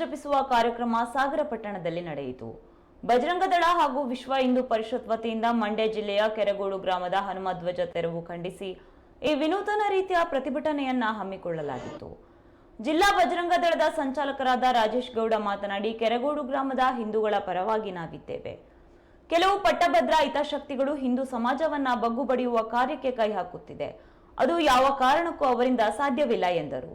ಜಪಿಸುವ ಕಾರ್ಯಕ್ರಮ ಸಾಗರ ಪಟ್ಟಣದಲ್ಲಿ ನಡೆಯಿತು. ಬಜರಂಗದಳ ಹಾಗೂ ವಿಶ್ವ ಹಿಂದೂ ಪರಿಷತ್ ವತಿಯಿಂದ ಮಂಡ್ಯ ಜಿಲ್ಲೆಯ ಕೆರಗೋಡು ಗ್ರಾಮದ ಹನುಮಧ್ವಜ ತೆರವು ಖಂಡಿಸಿ ಈ ವಿನೂತನ ರೀತಿಯ ಪ್ರತಿಭಟನೆಯನ್ನ ಹಮ್ಮಿಕೊಳ್ಳಲಾಗಿತ್ತು. ಜಿಲ್ಲಾ ಬಜರಂಗ ದಳದ ಸಂಚಾಲಕರಾದ ರಾಜೇಶ್ ಗೌಡ ಮಾತನಾಡಿ, ಕೆರಗೋಡು ಗ್ರಾಮದ ಹಿಂದೂಗಳ ಪರವಾಗಿ ನಾವಿದ್ದೇವೆ. ಕೆಲವು ಪಟ್ಟಭದ್ರ ಹಿತಾಶಕ್ತಿಗಳು ಹಿಂದೂ ಸಮಾಜವನ್ನ ಬಗ್ಗುಬಡಿಯುವ ಕಾರ್ಯಕ್ಕೆ ಕೈ ಹಾಕುತ್ತಿದೆ. ಅದು ಯಾವ ಕಾರಣಕ್ಕೂ ಅವರಿಂದ ಸಾಧ್ಯವಿಲ್ಲ ಎಂದರು.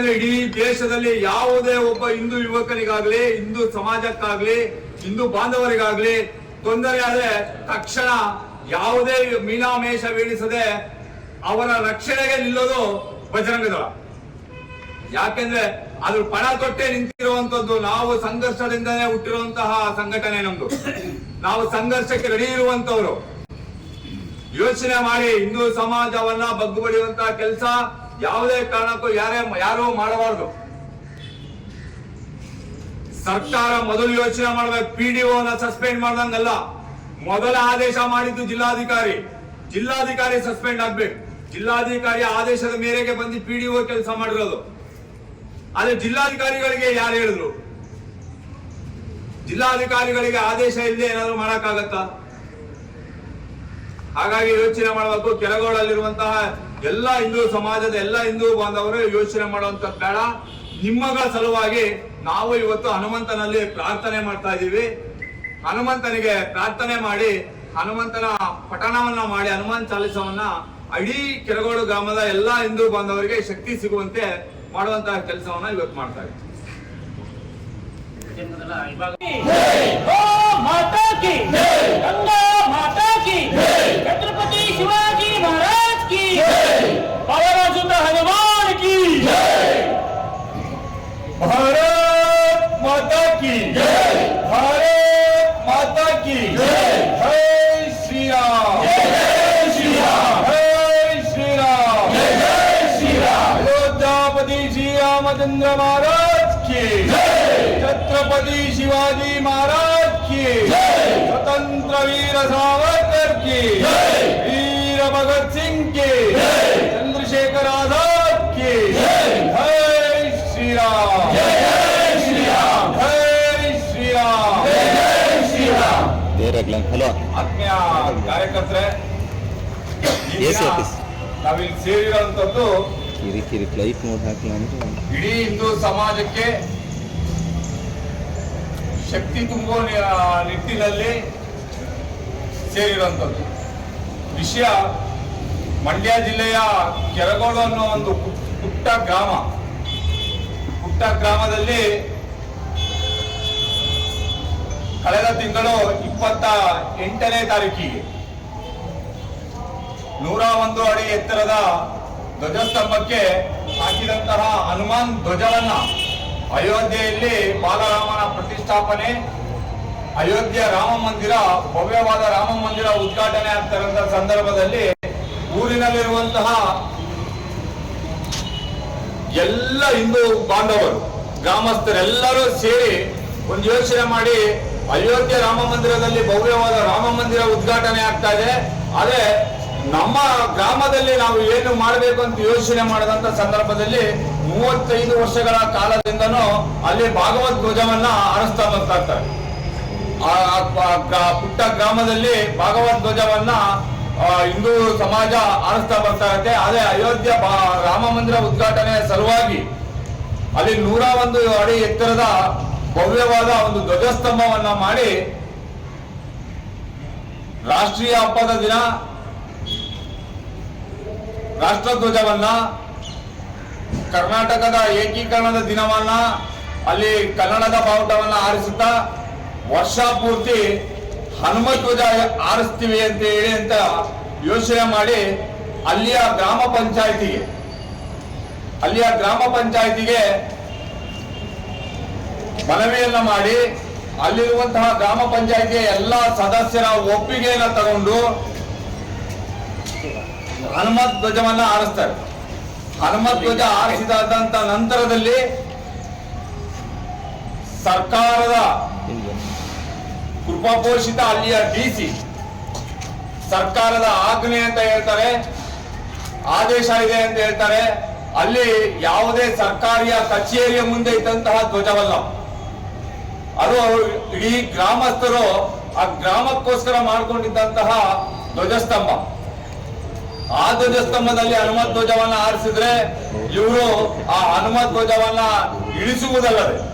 ಯಾಕಂದ್ರೆ ಇಡೀ ದೇಶದಲ್ಲಿ ಯಾವುದೇ ಒಬ್ಬ ಹಿಂದೂ ಯುವಕನಿಗಾಗ್ಲಿ, ಹಿಂದೂ ಸಮಾಜಕ್ಕಾಗ್ಲಿ, ಹಿಂದೂ ಬಾಂಧವರಿಗಾಗ್ಲಿ ತೊಂದರೆ ಆದ್ರೆ ತಕ್ಷಣ ಯಾವುದೇ ಮೀನಾಮೇಷ ಬೀಳಿಸದೆ ಅವರ ರಕ್ಷಣೆಗೆ ನಿಲ್ಲೋದು ಬಜರಂಗ ದಳ. ಯಾಕೆಂದ್ರೆ ಅದ್ರ ಪಣ ತೊಟ್ಟೆ ನಿಂತಿರುವಂತದ್ದು, ನಾವು ಸಂಘರ್ಷದಿಂದನೇ ಹುಟ್ಟಿರುವಂತಹ ಸಂಘಟನೆ ನಮ್ದು. ನಾವು ಸಂಘರ್ಷಕ್ಕೆ ರೆಡಿ ಇರುವಂತವ್ರು. ಯೋಚನೆ ಮಾಡಿ, ಹಿಂದೂ ಸಮಾಜವನ್ನ ಬಗ್ಗುಬಡಿಯುವಂತಹ ಕೆಲಸ ಯಾವುದೇ ಕಾರಣಕ್ಕೂ ಯಾರೇ ಯಾರೂ ಮಾಡಬಾರ್ದು. ಸರ್ಕಾರ ಮೊದಲು ಯೋಚನೆ ಮಾಡಬೇಕು. ಪಿ ಡಿ ಸಸ್ಪೆಂಡ್ ಮಾಡ್ದಂಗಲ್ಲ. ಮೊದಲ ಆದೇಶ ಮಾಡಿದ್ದು ಜಿಲ್ಲಾಧಿಕಾರಿ. ಜಿಲ್ಲಾಧಿಕಾರಿ ಸಸ್ಪೆಂಡ್ ಆಗ್ಬೇಕು. ಜಿಲ್ಲಾಧಿಕಾರಿ ಆದೇಶದ ಮೇರೆಗೆ ಬಂದು ಪಿ ಡಿ ಕೆಲಸ ಮಾಡಿರೋದು. ಆದ್ರೆ ಜಿಲ್ಲಾಧಿಕಾರಿಗಳಿಗೆ ಯಾರು ಹೇಳಿದ್ರು? ಜಿಲ್ಲಾಧಿಕಾರಿಗಳಿಗೆ ಆದೇಶ ಇಲ್ಲದೆ ಏನಾದ್ರು ಮಾಡಕ್ಕಾಗತ್ತಾ? ಹಾಗಾಗಿ ಯೋಚನೆ ಮಾಡಬೇಕು. ಕೆಳಗೋಡಲ್ಲಿರುವಂತಹ ಎಲ್ಲ ಹಿಂದೂ ಸಮಾಜದ ಎಲ್ಲ ಹಿಂದೂ ಬಾಂಧವರು ಯೋಚನೆ ಮಾಡುವಂತ ಬೇಡ. ನಿಮ್ಮಗಳ ಸಲುವಾಗಿ ನಾವು ಇವತ್ತು ಹನುಮಂತನಲ್ಲಿ ಪ್ರಾರ್ಥನೆ ಮಾಡ್ತಾ ಇದ್ದೀವಿ. ಹನುಮಂತನಿಗೆ ಪ್ರಾರ್ಥನೆ ಮಾಡಿ, ಹನುಮಂತನ ಪಠಣವನ್ನ ಮಾಡಿ, ಹನುಮಾನ್ ಚಾಲಿಸವನ್ನ ಇಡೀ ಕೆರಗೋಡು ಗ್ರಾಮದ ಎಲ್ಲಾ ಹಿಂದೂ ಬಾಂಧವರಿಗೆ ಶಕ್ತಿ ಸಿಗುವಂತೆ ಮಾಡುವಂತ ಕೆಲಸವನ್ನ ಇವತ್ತು ಮಾಡ್ತಾ ಇದ್ದೀವಿ. की जय श्री राम जय श्री राम जय श्री राम जय श्री राम अयोध्यापति श्री रामचंद्र महाराज की छत्रपति शिवाजी महाराज की स्वतंत्र वीर सावरकर की वीर भगत सिंह की ಹಲೋ ಆತ್ಮೀಯ ಕಾರ್ಯಕರ್ತರೆ ಎಸ್ ದಿನ ಆಫೀಸ್. ನಾವಿಲ್ಲಿ ಸೇರಿರುವಂತದ್ದು ಕಿರಿ ಕಿರಿ ಫ್ಲೈಟ್ ಮೋಡ್ ಹಾಕ್ಲ ಅಂದ್ರೆ ಇಡೀ ಹಿಂದೂ ಸಮಾಜಕ್ಕೆ ಶಕ್ತಿ ತುಂಬುವ ನಿಟ್ಟಿನಲ್ಲಿ ಸೇರಿರುವಂಥದ್ದು. ವಿಷಯ ಮಂಡ್ಯ ಜಿಲ್ಲೆಯ ಕೆರಗೋಡು ಅನ್ನೋ ಒಂದು ಪುಟ್ಟ ಗ್ರಾಮ. ಪುಟ್ಟ ಗ್ರಾಮದಲ್ಲಿ ಕಳೆದ ತಿಂಗಳು ಇಪ್ಪತ್ತ ಎಂಟನೇ ತಾರೀಕಿಗೆ ನೂರ ಒಂದು ಅಡಿ ಎತ್ತರದ ಧ್ವಜಸ್ತಂಭಕ್ಕೆ ಹಾಕಿದಂತಹ ಹನುಮಾನ್ ಧ್ವಜವನ್ನ ಅಯೋಧ್ಯೆಯಲ್ಲಿ ಬಾಲರಾಮನ ಪ್ರತಿಷ್ಠಾಪನೆ, ಅಯೋಧ್ಯೆ ರಾಮ ಮಂದಿರ, ಭವ್ಯವಾದ ರಾಮ ಮಂದಿರ ಉದ್ಘಾಟನೆ ಆಗ್ತಾರಂತ ಸಂದರ್ಭದಲ್ಲಿ ಊರಿನಲ್ಲಿರುವಂತಹ ಎಲ್ಲ ಹಿಂದೂ ಬಾಂಧವರು, ಗ್ರಾಮಸ್ಥರೆಲ್ಲರೂ ಸೇರಿ ಒಂದು ಯೋಚನೆ ಮಾಡಿ ಅಯೋಧ್ಯೆ ರಾಮ ಮಂದಿರದಲ್ಲಿ ಭವ್ಯವಾದ ರಾಮ ಮಂದಿರ ಉದ್ಘಾಟನೆ ಆಗ್ತಾ ಇದೆ. ಅದೇ ನಮ್ಮ ಗ್ರಾಮದಲ್ಲಿ ನಾವು ಏನು ಮಾಡಬೇಕು ಅಂತ ಯೋಚನೆ ಮಾಡಿದಂತ ಸಂದರ್ಭದಲ್ಲಿ ಮೂವತ್ತೈದು ವರ್ಷಗಳ ಕಾಲದಿಂದನೂ ಅಲ್ಲಿ ಭಾಗವತ್ ಧ್ವಜವನ್ನ ಆರಿಸ್ತಾ ಬರ್ತಾ ಇರ್ತಾರೆ ಆ ಪುಟ್ಟ ಗ್ರಾಮದಲ್ಲಿ ಭಾಗವತ್ ಧ್ವಜವನ್ನ ಹಿಂದೂ ಸಮಾಜ ಆರಿಸ್ತಾ ಬರ್ತಾ ಇರುತ್ತೆ. ಅದೇ ಅಯೋಧ್ಯೆ ರಾಮ ಮಂದಿರ ಉದ್ಘಾಟನೆ ಸಲುವಾಗಿ ಅಲ್ಲಿ ನೂರ ಒಂದು ಅಡಿ ಎತ್ತರದ ಭವ್ಯವಾದ ಒಂದು ಧ್ವಜಸ್ತಂಭವನ್ನ ಮಾಡಿ ರಾಷ್ಟ್ರೀಯ ಹಬ್ಬದ ದಿನ ರಾಷ್ಟ್ರಧ್ವಜವನ್ನ ಕರ್ನಾಟಕದ ಏಕೀಕರಣದ ದಿನವನ್ನ ಅಲ್ಲಿ ಕನ್ನಡದ ಬಾವುಟವನ್ನ ಆರಿಸುತ್ತಾ ವರ್ಷ ಪೂರ್ತಿ ಹನುಮ ಧ್ವಜ ಆರಿಸ್ತೀವಿ ಅಂತ ಹೇಳಿ ಅಂತ ಯೋಚನೆ ಮಾಡಿ ಅಲ್ಲಿಯ ಗ್ರಾಮ ಪಂಚಾಯಿತಿಗೆ, ಅಲ್ಲಿಯ ಗ್ರಾಮ ಪಂಚಾಯಿತಿಗೆ ಮನವಿಯನ್ನ ಮಾಡಿ ಅಲ್ಲಿರುವಂತಹ ಗ್ರಾಮ ಪಂಚಾಯಿತಿಯ ಎಲ್ಲ ಸದಸ್ಯರ ಒಪ್ಪಿಗೆಯನ್ನ ತಗೊಂಡು ಹನುಮತ್ ಧ್ವಜವನ್ನ ಆರಿಸ್ತಾರೆ ಹನುಮತ್ ಧ್ವಜ ಆರಿಸಿದಂತ ನಂತರದಲ್ಲಿ ಸರ್ಕಾರದ ಕೃಪಾಪೋಷಿತ ಅಲ್ಲಿಯ ಡಿಸಿ ಸರ್ಕಾರದ ಆಜ್ಞೆ ಅಂತ ಹೇಳ್ತಾರೆ, ಆದೇಶ ಇದೆ ಅಂತ ಹೇಳ್ತಾರೆ. ಅಲ್ಲಿ ಯಾವುದೇ ಸರ್ಕಾರಿಯ ಕಚೇರಿಯ ಮುಂದೆ ಇದ್ದಂತಹ ಧ್ವಜವಲ್ಲ. ಅದು ಇಡೀ ಗ್ರಾಮಸ್ಥರು ಆ ಗ್ರಾಮಕ್ಕೋಸ್ಕರ ಮಾಡಿಕೊಂಡಿದ್ದಂತಹ ಧ್ವಜಸ್ತಂಭ. ಆ ಧ್ವಜಸ್ತಂಭದಲ್ಲಿ ಹನುಮತ್ ಧ್ವಜವನ್ನ ಆರಿಸಿದ್ರೆ ಇವರು ಆ ಹನುಮತ್ ಧ್ವಜವನ್ನ ಇಳಿಸುವುದಲ್ಲದೆ